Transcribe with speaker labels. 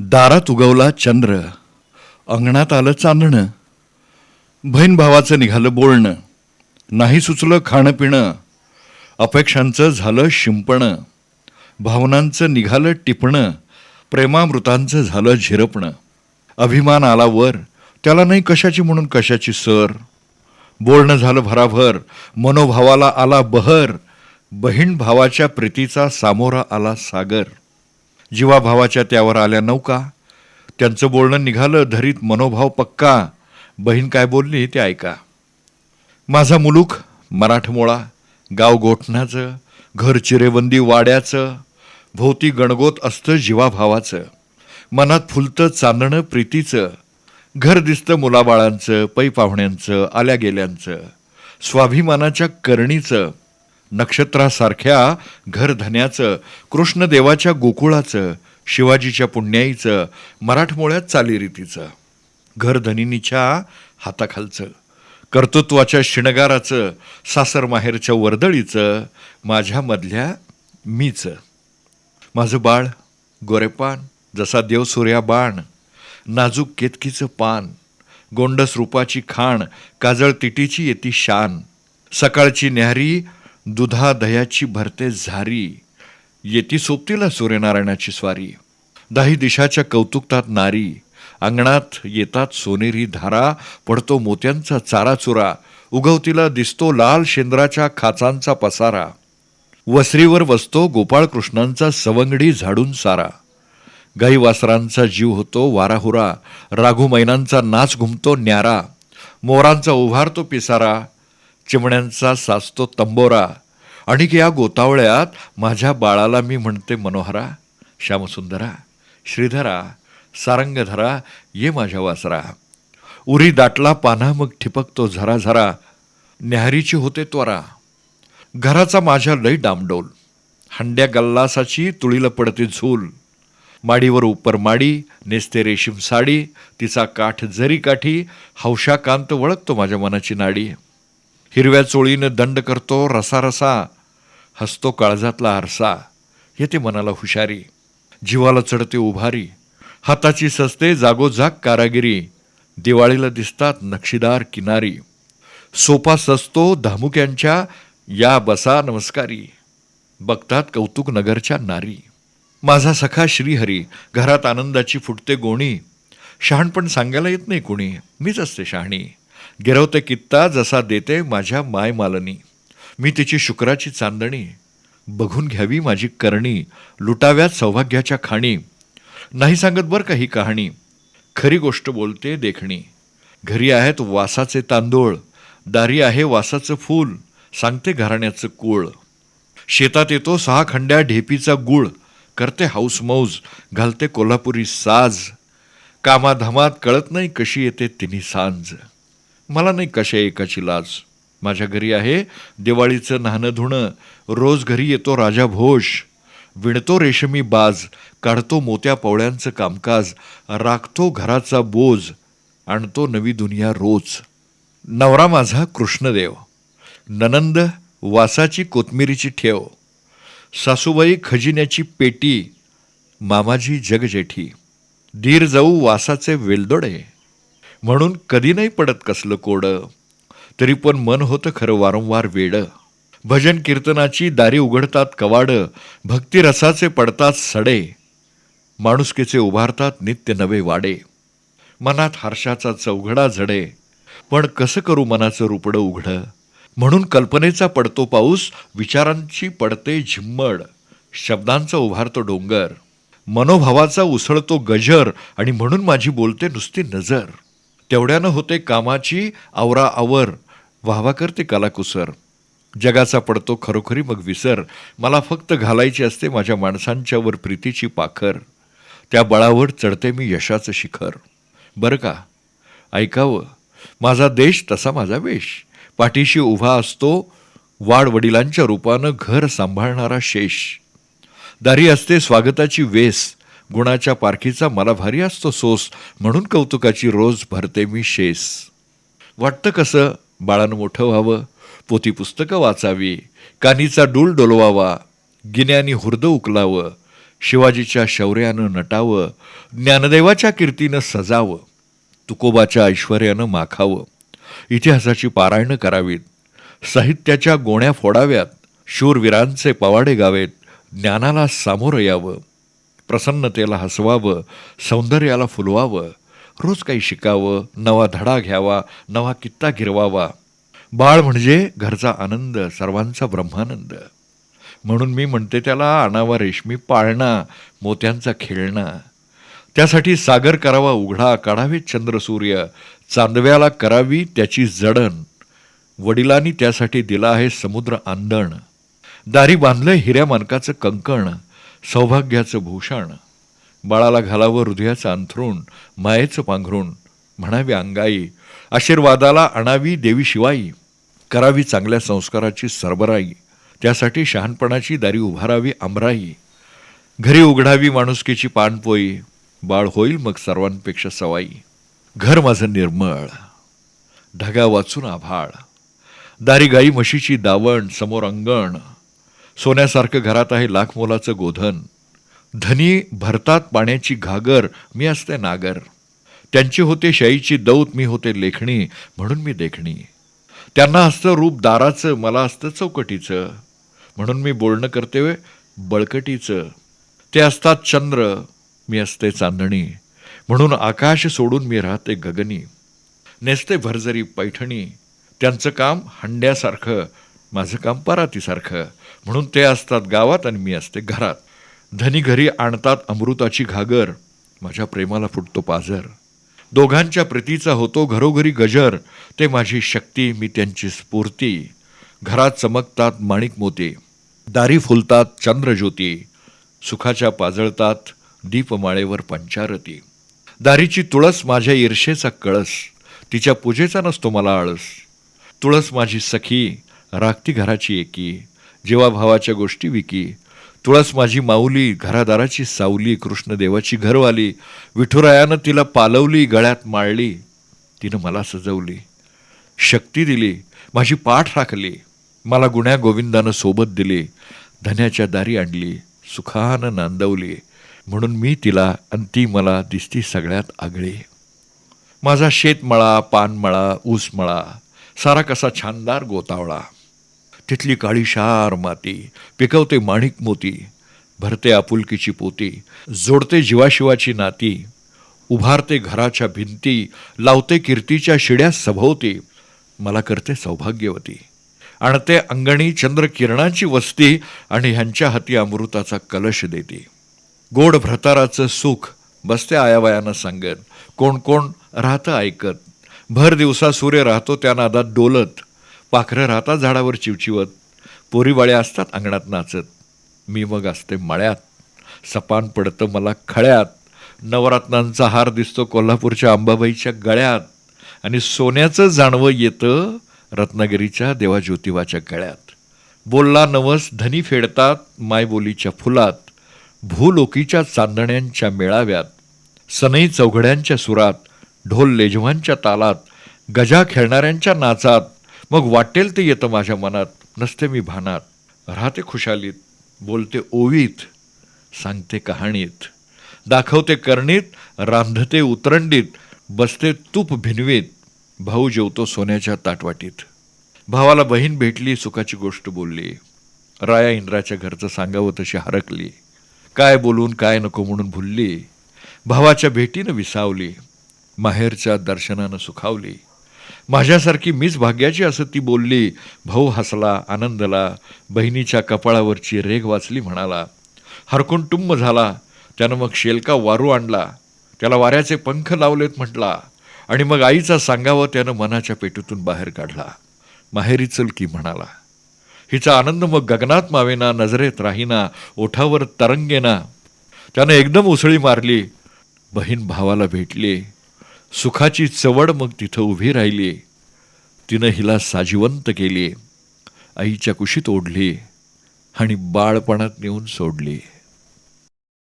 Speaker 1: दारात उगवला चंद्र. अंगणात आलं चांदणं. बहीण भावाचं निघालं बोलणं. नाही सुचलं खाणं पिणं. अपेक्षांचं झालं शिंपणं. भावनांचं निघालं टिपणं. प्रेमामृतांचं झालं झिरपणं. अभिमान आला वर. त्याला नाही कशाची म्हणून कशाची सर. बोलणं झालं भराभर. मनोभावाला आला बहर. बहीण भावाच्या प्रीतीचा सामोरा आला सागर. जीवाभावाच्या त्यावर आल्या नौका. त्यांचं बोलणं निघालं धरीत मनोभाव पक्का. बहीण काय बोलली ते ऐका. माझा मुलूक मराठमोळा गाव गोठणाचं घर चिरेबंदी वाड्याचं भोवती गणगोत असतं जीवाभावाचं. मनात फुलतं चांदणं प्रीतीचं. घर दिसतं मुलाबाळांचं पै पाहुण्यांचं आल्या गेल्यांचं. स्वाभिमानाच्या करणीचं. नक्षत्रासारख्या घरधन्याचं कृष्णदेवाच्या गोकुळाचं शिवाजीच्या पुण्याईचं मराठमोळ्यात चालीरीतीचं घरधनिनीच्या हाताखालचं कर्तृत्वाच्या शिणगाराचं सासर माहेरच्या वर्दळीचं माझ्यामधल्या मीचं. माझं बाळ गोरेपान जसा देव सूर्या बाण नाजूक केतकीचं पान गोंडस रूपाची खाण काजळ तिटीची येती शान सकाळची न्यारी दुधा दह्याची भरते झारी. येती सोबतीला सूर्यनारायणाची स्वारी. दाही दिशाच्या कौतुकतात नारी. अंगणात येतात सोनेरी धारा. पडतो मोत्यांचा चाराचुरा. उगवतीला दिसतो लाल शेंद्राच्या खाचांचा पसारा. वसरीवर वसतो गोपाळकृष्णांचा सवंगडी झाडून सारा. गाई वासरांचा जीव होतो वाराहुरा. राघुमैनांचा नाच घुमतो न्यारा. मोरांचा उभारतो पिसारा. चिमण्यांचा साचतो तंबोरा. आणि या गोतावळ्यात माझ्या बाळाला मी म्हणते मनोहरा श्यामसुंदरा श्रीधरा सारंगधरा ये माझ्या वासरा. उरी दाटला पाना मग ठिपकतो झरा झरा. न्याहारीची होते त्वरा. घराचा माझ्या लय डामडोल. हंड्या गल्लासाची तुळीला पडते झूल. माडीवर उपर माडी नेसते रेशीम साडी तिचा काठ जरी काठी हौशा कांत वळखतो माझ्या मनाची नाडी. हिरव्या चोळीनं दंड करतो रसारसा. हसतो काळजातला आरसा. येते मनाला हुशारी. जीवाला चढते उभारी. हाताची सस्ते जागोजाग कारागिरी. दिवाळीला दिसतात नक्षीदार किनारी. सोपा सजतो धामुक्यांच्या या बसा नमस्कारी. बघतात कौतुक नगरच्या नारी. माझा सखा श्रीहरी घरात आनंदाची फुटते गोणी. शहाणपण सांगायला येत नाही कुणी. मीच असते शहाणी. गिरवते कित्ता जसा देते माझ्या माय मालनी मी तिची शुक्राची चांदणी. बघून घ्यावी माझी करणी. लुटाव्यात सौभाग्याच्या खाणी. नाही सांगत बरं का ही कहाणी. खरी गोष्ट बोलते देखणी. घरी आहेत वासाचे तांदूळ. दारी आहे वासाचं फूल. सांगते घराण्याचं कूळ. शेतात येतो सहा खंड्या ढेपीचा गुळ. करते हाऊस मौज. घालते कोल्हापुरी साज. कामाधामात कळत नाही कशी येते तिन्ही सांज. मला नाही कशा एकाची लाज. माझ्या घरी आहे दिवाळीचं न्हाणं धुणं. रोज घरी येतो राजा भोज. विणतो रेशमी बाज काढतो मोत्या पवळ्यांचं कामकाज राखतो घराचा बोज आणतो नवी दुनिया रोज. नवरा माझा कृष्णदेव. ननंद वासाची कोथमिरीची ठेव. सासूबाई खजिन्याची पेटी. मामाजी जगजेठी. दीर जाऊ वासाचे वेलदोडे. म्हणून कधी नाही पडत कसलं कोडं. तरी पण मन होतं खरं वारंवार वेडं. भजन कीर्तनाची दारी उघडतात कवाडं भक्तिरसाचे पडतात सडे. माणुसकीचे उभारतात नित्य नवे वाडे. मनात हर्षाचा चौघडा झडे. पण कसं करू मनाचं रुपडं उघडं? म्हणून कल्पनेचा पडतो पाऊस विचारांची पडते झिम्मड. शब्दांचा उभारतो डोंगर. मनोभावाचा उसळतो गजर आणि म्हणून माझी बोलते नुसती नजर. तेवढ्यानं होते कामाची आवरा आवर व्हावा करते कलाकुसर. जगाचा पडतो खरोखरी मग विसर. मला फक्त घालायची असते माझ्या माणसांच्यावर प्रीतीची पाखर. त्या बळावर चढते मी यशाचं शिखर. बरं का? ऐकावं. माझा देश तसा माझा वेश. पाठीशी उभा असतो वाड वडिलांच्या रूपानं घर सांभाळणारा शेष. दारी असते स्वागताची वेस. गुणाच्या पारखीचा मला भारी असतो सोस. म्हणून कौतुकाची रोज भरते मी शेस. वाटतं कसं? बाळानं मोठं व्हावं. पोथी पुस्तकं वाचावी. कानीचा डूल डोलवावा. गिन्यानी हुर्द उकलावं. शिवाजीच्या शौर्यानं नटावं. ज्ञानदेवाच्या कीर्तीनं सजावं. तुकोबाच्या ऐश्वर्यानं माखावं. इतिहासाची पारायणं करावीत. साहित्याच्या गोण्या फोडाव्यात. शूरवीरांचे पवाडे गावेत. ज्ञानाला सामोरं यावं. प्रसन्नतेला हसवावं सौंदर्याला फुलवावं रोज काही शिकावं नवा धडा घ्यावा नवा कित्ता गिरवावा. बाळ म्हणजे घरचा आनंद सर्वांचा ब्रह्मानंद. म्हणून मी म्हणते त्याला आणावा रेशमी पाळणा मोत्यांचा खेळणा. त्यासाठी सागर करावा उघडा काढावे चंद्रसूर्य चांदव्याला करावी त्याची जडण. वडिलांनी त्यासाठी दिला आहे समुद्र आंदण. दारी बांधलं हिऱ्या मानकाचं कंकण. सौभाग्याचं भूषण बाळाला घालावं हृदयाचं अंथरूण मायेचं पांघरूण म्हणावी अंगाई आशीर्वादाला आणावी देवी शिवाई करावी चांगल्या संस्काराची सरबराई त्यासाठी शहाणपणाची दारी उभारावी आमराई घरी उघडावी माणुसकीची पाणपोई बाळ होईल मग सर्वांपेक्षा सवाई. घर माझं निर्मळ ढगा वाचून आभाळ दारी गाई म्हशीची दावण समोर अंगण सोन्यासारखं घरात आहे लाख मोलाचं गोधन. धनी भरतात पाण्याची घागर मी असते नागर. त्यांची होते शाईची दौत मी होते लेखणी म्हणून मी देखणी. त्यांना असतं रूप दाराचं मला असतं चौकटीचं. म्हणून मी बोलणं करते वे बळकटीचं. ते असतात चंद्र मी असते चांदणी. म्हणून आकाश सोडून मी राहते गगनी. नेसते भरजरी पैठणी. त्यांचं काम हंड्यासारखं माझं काम परातीसारखं. म्हणून ते असतात गावात आणि मी असते घरात. धनी घरी आणतात अमृताची घागर. माझ्या प्रेमाला फुटतो पाझर. दोघांच्या प्रीतीचा होतो घरोघरी गजर. ते माझी शक्ती मी त्यांची स्फूर्ती. घरात चमकतात माणिक मोती. दारी फुलतात चंद्रज्योती. सुखाच्या पाजळतात दीपमाळेवर पंचारती. दारीची तुळस माझ्या ईर्षेचा कळस. तिच्या पूजेचा नसतो मला आळस. तुळस माझी सखी राखती घराची एकी. जीवाभावाच्या गोष्टी विकी तुळस माझी माऊली घरादाराची सावली कृष्णदेवाची घरवाली विठुरायानं तिला पालवली गळ्यात माळली तिनं मला सजवली शक्ती दिली माझी पाठ राखली मला गुण्या गोविंदानं सोबत दिली धन्याच्या दारी आणली सुखानं नांदवली म्हणून मी तिला आणि ती मला दिसती सगळ्यात आगळी. माझा शेतमळा पानमळा ऊसमळा सारा कसा छानदार गोतावळा. तिथली काळी शार माती पिकवते माणिक मोती भरते आपुलकीची पोती जोडते जीवाशिवाची नाती उभारते घराच्या भिंती लावते कीर्तीच्या शिड्या सभोवती. मला करते सौभाग्यवती. आणते अंगणी चंद्रकिरणांची वस्ती आणि ह्यांच्या हाती अमृताचा कलश देते. गोड भ्रताराचं सुख बसते आयावयानं सांगत. कोण कोण राहतं ऐकत. भर दिवसा सूर्य राहतो त्या नादात डोलत. पाखरं राहतात झाडावर चिवचिवत. पोरीवाळ्या असतात अंगणात नाचत. मी मग असते मळ्यात. सपान पडतं मला खळ्यात. नवरत्नांचा हार दिसतो कोल्हापूरच्या अंबाबाईच्या गळ्यात. आणि सोन्याचं जाणवं येतं रत्नागिरीच्या देवा ज्योतिबाच्या गळ्यात. बोलला नवस धनी फेडतात मायबोलीच्या फुलात. भूलोकीच्या चांदण्यांच्या मेळाव्यात. सनई चौघड्यांच्या सुरात. ढोल लेजवांच्या तालात. गजा खेळणाऱ्यांच्या नाचात. मग वाटेल ते येतं माझ्या मनात नसते मी भानात. राहते खुशालीत बोलते ओवीत सांगते कहाणीत. दाखवते करणीत रांधते उतरंडीत बसते तूप भिनवीत. भाऊ जेवतो सोन्याच्या ताटवाटीत. भावाला बहीण भेटली सुखाची गोष्ट बोलली. राया इंद्राच्या घरचं सांगावं तशी हरकली. काय बोलून काय नको म्हणून भुलली. भावाच्या भेटीनं विसावली. माहेरच्या दर्शनानं सुखावली. माझ्यासारखी मीच भाग्याची असं ती बोलली. भाऊ हसला आनंदला बहिणीच्या कपाळावरची रेघ वाचली म्हणाला. हरकून टुंब झाला. त्यानं मग शेलका वारू आणला. त्याला वाऱ्याचे पंख लावलेत म्हटला. आणि मग आईचा सांगावं त्यानं मनाच्या पेटीतून बाहेर काढला. माहेरी चल की म्हणाला. हिचा आनंद मग गगनात मावेना नजरेत राहीना ओठावर तरंगेना. त्यानं एकदम उसळी मारली. बहीण भावाला भेटली. सुखाची चवड मग तिथं उभी राहिली. तिनं हिला साजिवंत केली. आईच्या कुशीत ओढली. आणि बाळपणात नेऊन सोडली.